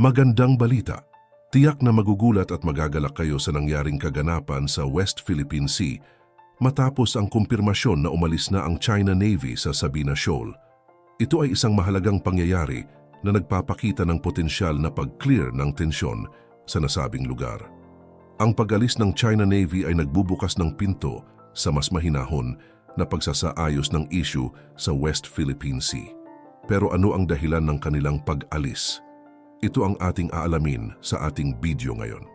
Magandang balita. Tiyak na magugulat at magagalak kayo sa nangyaring kaganapan sa West Philippine Sea matapos ang kumpirmasyon na umalis na ang China Navy sa Sabina Shoal. Ito ay isang mahalagang pangyayari na nagpapakita ng potensyal na pag-clear ng tensyon sa nasabing lugar. Ang pag-alis ng China Navy ay nagbubukas ng pinto sa mas mahinahon na pagsasaayos ng issue sa West Philippine Sea. Pero ano ang dahilan ng kanilang pag-alis? Ito ang ating aalamin sa ating video ngayon.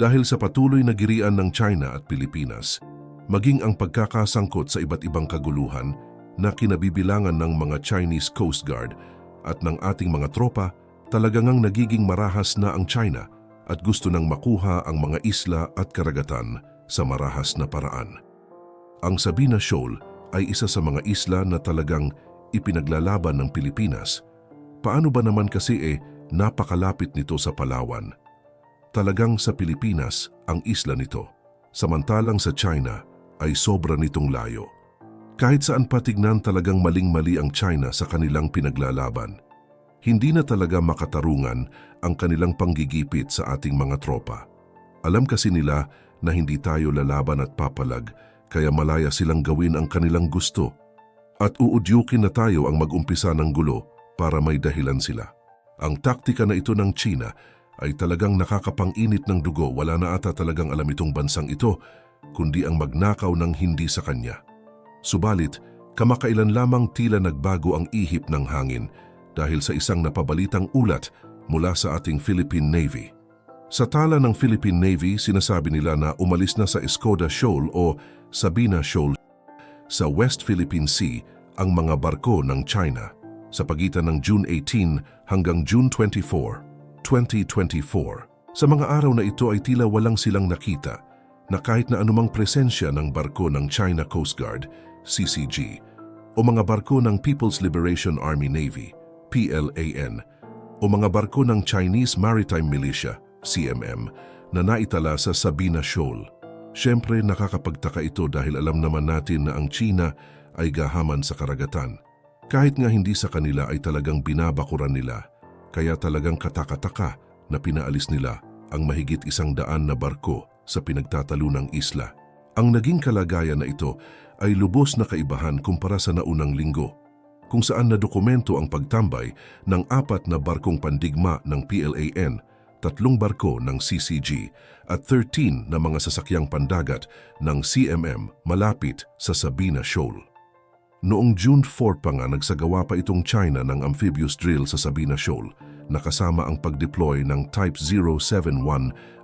Dahil sa patuloy na girian ng China at Pilipinas, maging ang pagkakasangkot sa iba't ibang kaguluhan na kinabibilangan ng mga Chinese Coast Guard at ng ating mga tropa, talagang ang nagiging marahas na ang China at gusto nang makuha ang mga isla at karagatan sa marahas na paraan. Ang Sabina Shoal ay isa sa mga isla na talagang ipinaglalaban ng Pilipinas. Paano ba naman kasi eh napakalapit nito sa Palawan? Talagang sa Pilipinas ang isla nito, samantalang sa China ay sobra nitong layo. Kahit saan patignan talagang maling-mali ang China sa kanilang pinaglalaban. Hindi na talaga makatarungan ang kanilang panggigipit sa ating mga tropa. Alam kasi nila na hindi tayo lalaban at papalag kaya malaya silang gawin ang kanilang gusto. At uudyukin na tayo ang mag-umpisa ng gulo para may dahilan sila. Ang taktika na ito ng China ay talagang nakakapang-init ng dugo. Wala na ata talagang alam itong bansang ito, kundi ang magnakaw ng hindi sa kanya. Subalit, kamakailan lamang tila nagbago ang ihip ng hangin dahil sa isang napabalitang ulat mula sa ating Philippine Navy. Sa tala ng Philippine Navy, sinasabi nila na umalis na sa Escoda Shoal o Sabina Shoal sa West Philippine Sea ang mga barko ng China sa pagitan ng June 18 hanggang June 24, 2024. Sa mga araw na ito ay tila walang silang nakita na kahit na anumang presensya ng barko ng China Coast Guard, CCG, o mga barko ng People's Liberation Army Navy, PLAN, o mga barko ng Chinese Maritime Militia, CMM, na naitala sa Sabina Shoal. Siyempre nakakapagtaka ito dahil alam naman natin na ang China ay gahaman sa karagatan. Kahit nga hindi sa kanila ay talagang binabakuran nila, kaya talagang katakataka na pinaalis nila ang mahigit isang daan na barko sa pinagtatalunang isla. Ang naging kalagayan na ito ay lubos na kaibahan kumpara sa naunang linggo, kung saan na dokumento ang pagtambay ng apat na barkong pandigma ng PLAN, tatlong barko ng CCG at 13 na mga sasakyang pandagat ng CMM malapit sa Sabina Shoal. Noong June 4 pa nga nagsagawa pa itong China ng amphibious drill sa Sabina Shoal na kasama ang pag-deploy ng Type 071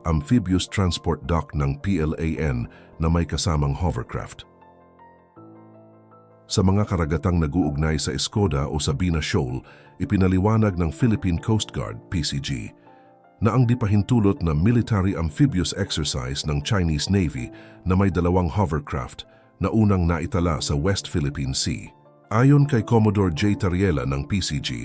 amphibious transport dock ng PLAN na may kasamang hovercraft. Sa mga karagatang nag-uugnay sa Escoda o Sabina Shoal, ipinaliwanag ng Philippine Coast Guard, PCG, na ang dipahintulot na military amphibious exercise ng Chinese Navy na may dalawang hovercraft na unang naitala sa West Philippine Sea. Ayon kay Commodore J. Tariela ng PCG,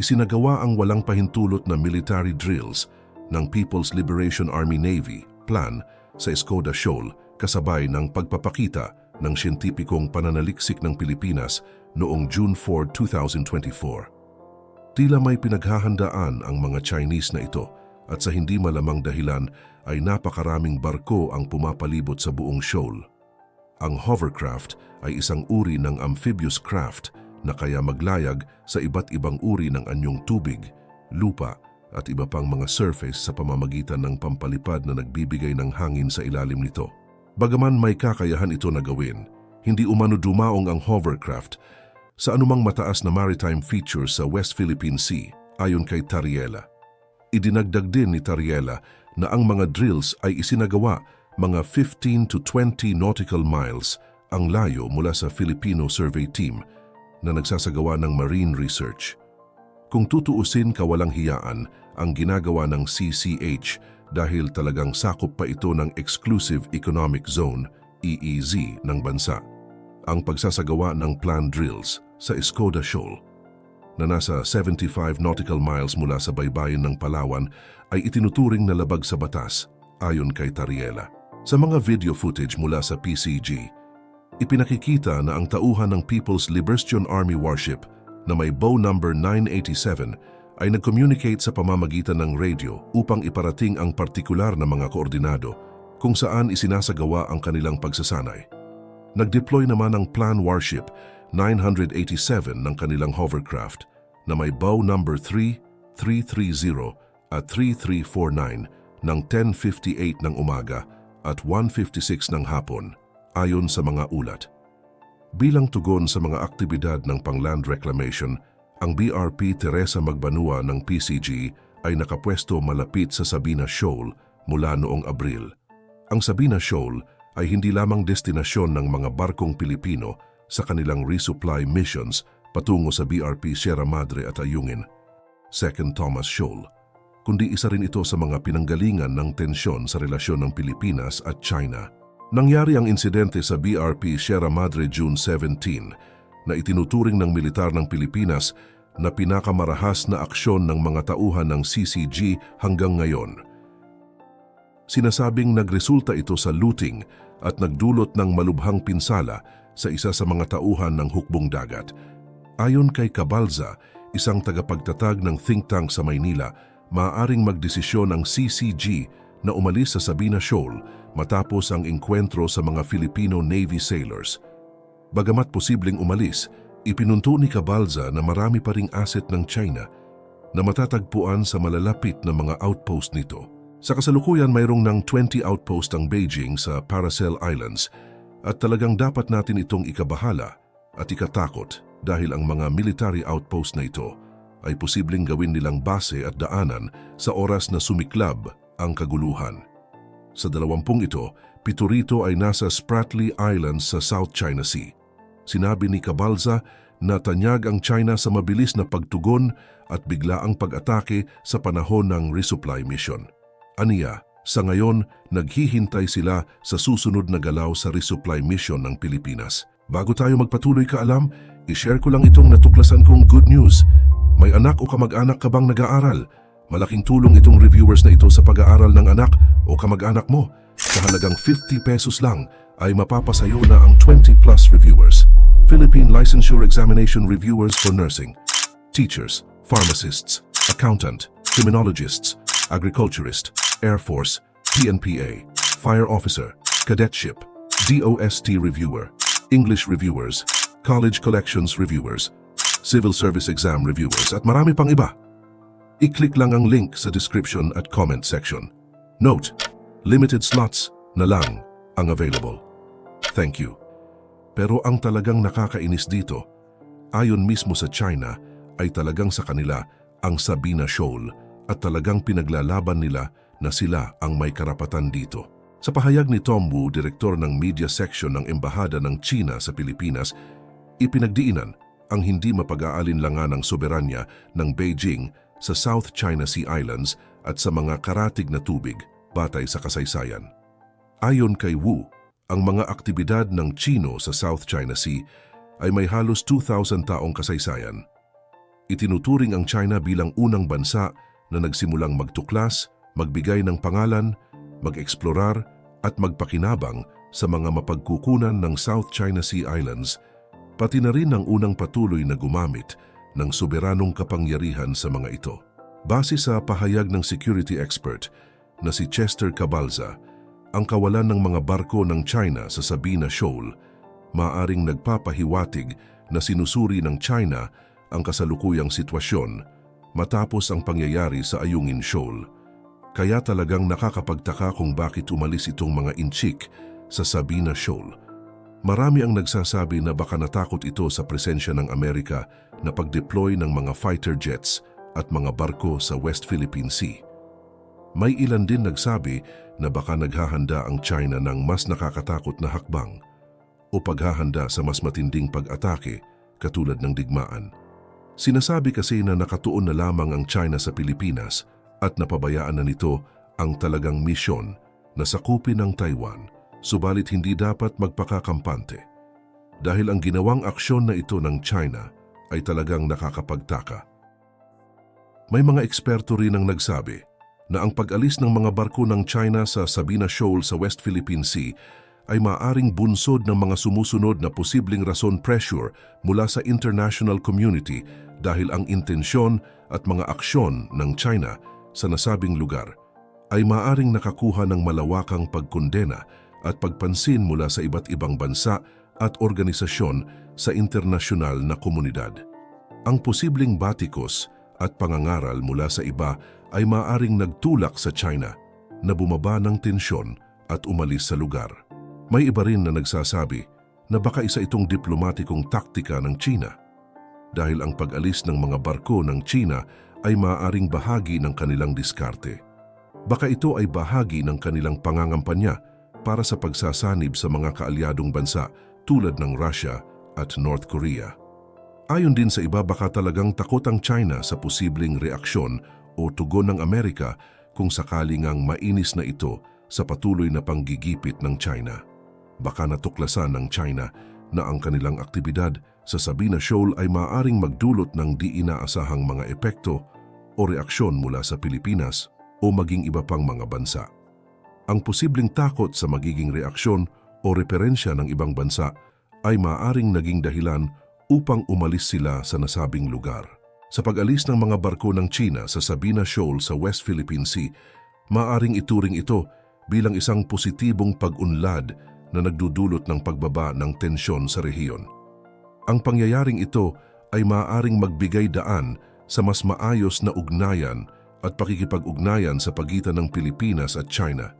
isinagawa ang walang pahintulot na military drills ng People's Liberation Army Navy, PLAN, sa Escoda Shoal kasabay ng pagpapakita ng siyentipikong pananaliksik ng Pilipinas noong June 4, 2024. Tila may pinaghahandaan ang mga Chinese na ito at sa hindi malamang dahilan ay napakaraming barko ang pumapalibot sa buong shoal. Ang hovercraft ay isang uri ng amphibious craft na kaya maglayag sa iba't ibang uri ng anyong tubig, lupa at iba pang mga surface sa pamamagitan ng pampalipad na nagbibigay ng hangin sa ilalim nito. Bagaman may kakayahan ito na gawin, hindi umano dumaong ang hovercraft sa anumang mataas na maritime features sa West Philippine Sea ayon kay Tariela. Idinagdag din ni Tariela na ang mga drills ay isinagawa mga 15 to 20 nautical miles ang layo mula sa Filipino survey team na nagsasagawa ng marine research. Kung tutuusin kawalang hiyaan ang ginagawa ng CCH dahil talagang sakop pa ito ng Exclusive Economic Zone, EEZ, ng bansa. Ang pagsasagawa ng planned drills sa Escoda Shoal na nasa 75 nautical miles mula sa baybayin ng Palawan ay itinuturing na labag sa batas ayon kay Tariela. Sa mga video footage mula sa PCG, ipinakikita na ang tauhan ng People's Liberation Army Warship na may bow number 987 ay nag-communicate sa pamamagitan ng radio upang iparating ang partikular na mga koordinado kung saan isinasagawa ang kanilang pagsasanay. Nag-deploy naman ang Plan Warship 987 ng kanilang hovercraft na may bow number 3, 330 at 3349 ng 10.58 ng umaga at 1.56 ng hapon ayon sa mga ulat. Bilang tugon sa mga aktibidad ng pangland reclamation, ang BRP Teresa Magbanua ng PCG ay nakapwesto malapit sa Sabina Shoal mula noong Abril. Ang Sabina Shoal ay hindi lamang destinasyon ng mga barkong Pilipino sa kanilang resupply missions patungo sa BRP Sierra Madre at Ayungin, Second Thomas Shoal, kundi isa rin ito sa mga pinanggalingan ng tensyon sa relasyon ng Pilipinas at China. Nangyari ang insidente sa BRP Sierra Madre June 17 na itinuturing ng militar ng Pilipinas na pinakamarahas na aksyon ng mga tauhan ng CCG hanggang ngayon. Sinasabing nagresulta ito sa looting at nagdulot ng malubhang pinsala sa isa sa mga tauhan ng hukbong dagat. Ayon kay Cabalza, isang tagapagtatag ng think tank sa Maynila, maaaring magdesisyon ang CCG na umalis sa Sabina Shoal matapos ang engkwentro sa mga Filipino Navy sailors. Bagamat posibleng umalis, ipinunto ni Cabalza na marami pa ring asset ng China na matatagpuan sa malalapit na mga outpost nito. Sa kasalukuyan mayroong ng 20 outpost ang Beijing sa Paracel Islands at talagang dapat natin itong ikabahala at ikatakot dahil ang mga military outpost na ito ay posibleng gawin nilang base at daanan sa oras na sumiklab ang kaguluhan. Sa dalawampung ito, pito rito ay nasa Spratly Islands sa South China Sea. Sinabi ni Cabalza na tanyag ang China sa mabilis na pagtugon at biglaang pag-atake sa panahon ng resupply mission. Aniya, sa ngayon, naghihintay sila sa susunod na galaw sa resupply mission ng Pilipinas. Bago tayo magpatuloy kaalam, i-share ko lang itong natuklasan kong good news. May anak o kamag-anak ka bang nag-aaral? Malaking tulong itong reviewers na ito sa pag-aaral ng anak o kamag-anak mo. Sa halagang 50 pesos lang ay mapapasayo na ang 20 plus reviewers. Philippine Licensure Examination Reviewers for Nursing. Teachers, pharmacists, accountant, criminologists, agriculturist, Air Force, PNPA, Fire Officer, Cadetship, DOST Reviewer, English Reviewers, College Collections Reviewers, Civil Service Exam Reviewers at marami pang iba. I-click lang ang link sa description at comment section. Note, limited slots na lang ang available. Thank you. Pero ang talagang nakakainis dito, ayon mismo sa China, ay talagang sa kanila ang Sabina Shoal at talagang pinaglalaban nila na sila ang may karapatan dito. Sa pahayag ni Tom Wu, direktor ng media section ng Embahada ng China sa Pilipinas, ipinagdiinan ang hindi mapag-aalinlangan ng soberanya ng Beijing sa South China Sea Islands at sa mga karatig na tubig batay sa kasaysayan. Ayon kay Wu, ang mga aktibidad ng Chino sa South China Sea ay may halos 2,000 taong kasaysayan. Itinuturing ang China bilang unang bansa na nagsimulang magtuklas, magbigay ng pangalan, mag-eksplorar at magpakinabang sa mga mapagkukunan ng South China Sea Islands, pati na rin ang unang patuloy na gumamit ng soberanong kapangyarihan sa mga ito. Base sa pahayag ng security expert na si Chester Cabalza, ang kawalan ng mga barko ng China sa Sabina Shoal maaring nagpapahiwatig na sinusuri ng China ang kasalukuyang sitwasyon matapos ang pangyayari sa Ayungin Shoal. Kaya talagang nakakapagtaka kung bakit umalis itong mga inchik sa Sabina Shoal. Marami ang nagsasabi na baka natakot ito sa presensya ng Amerika na pag-deploy ng mga fighter jets at mga barko sa West Philippine Sea. May ilan din nagsabi na baka naghahanda ang China ng mas nakakatakot na hakbang o paghahanda sa mas matinding pag-atake katulad ng digmaan. Sinasabi kasi na nakatuon na lamang ang China sa Pilipinas at napabayaan na nito ang talagang misyon na sakupin ang Taiwan, subalit hindi dapat magpakakampante. Dahil ang ginawang aksyon na ito ng China ay talagang nakakapagtaka. May mga eksperto rin ang nagsabi na ang pag-alis ng mga barko ng China sa Sabina Shoal sa West Philippine Sea ay maaring bunsod ng mga sumusunod na posibleng rason pressure mula sa international community dahil ang intensyon at mga aksyon ng China sa nasabing lugar ay maaring nakakuha ng malawakang pagkondena at pagpansin mula sa iba't ibang bansa at organisasyon sa internasyonal na komunidad. Ang posibleng batikos at pangangaral mula sa iba ay maaring nagtulak sa China na bumaba ng tensyon at umalis sa lugar. May iba rin na nagsasabi na baka isa itong diplomatikong taktika ng China dahil ang pag-alis ng mga barko ng China ay maaaring bahagi ng kanilang diskarte. Baka ito ay bahagi ng kanilang pangangampanya para sa pagsasanib sa mga kaalyadong bansa tulad ng Russia at North Korea. Ayon din sa iba baka talagang takot ang China sa posibleng reaksyon o tugon ng Amerika kung sakali ngang mainis na ito sa patuloy na panggigipit ng China. Baka natuklasan ng China na ang kanilang aktibidad sa Sabina Shoal ay maaring magdulot ng di inaasahang mga epekto o reaksyon mula sa Pilipinas o maging iba pang mga bansa. Ang posibleng takot sa magiging reaksyon o referensya ng ibang bansa ay maaring naging dahilan upang umalis sila sa nasabing lugar. Sa pag-alis ng mga barko ng China sa Sabina Shoal sa West Philippine Sea, maaring ituring ito bilang isang positibong pag-unlad na nagdudulot ng pagbaba ng tensyon sa rehiyon. Ang pangyayaring ito ay maaaring magbigay daan sa mas maayos na ugnayan at pakikipag-ugnayan sa pagitan ng Pilipinas at China.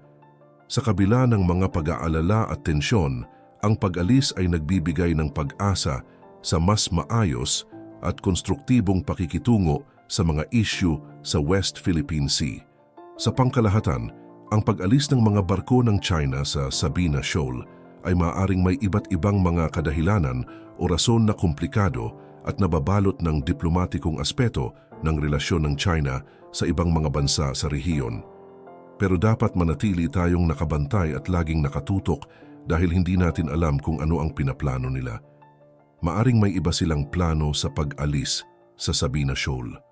Sa kabila ng mga pag-aalala at tensyon, ang pag-alis ay nagbibigay ng pag-asa sa mas maayos at konstruktibong pakikitungo sa mga issue sa West Philippine Sea. Sa pangkalahatan, ang pag-alis ng mga barko ng China sa Sabina Shoal ay maaaring may iba't ibang mga kadahilanan o rason na komplikado at nababalot ng diplomatikong aspeto ng relasyon ng China sa ibang mga bansa sa rehiyon. Pero dapat manatili tayong nakabantay at laging nakatutok dahil hindi natin alam kung ano ang pinaplano nila. Maaring may iba silang plano sa pag-alis sa Sabina Shoal.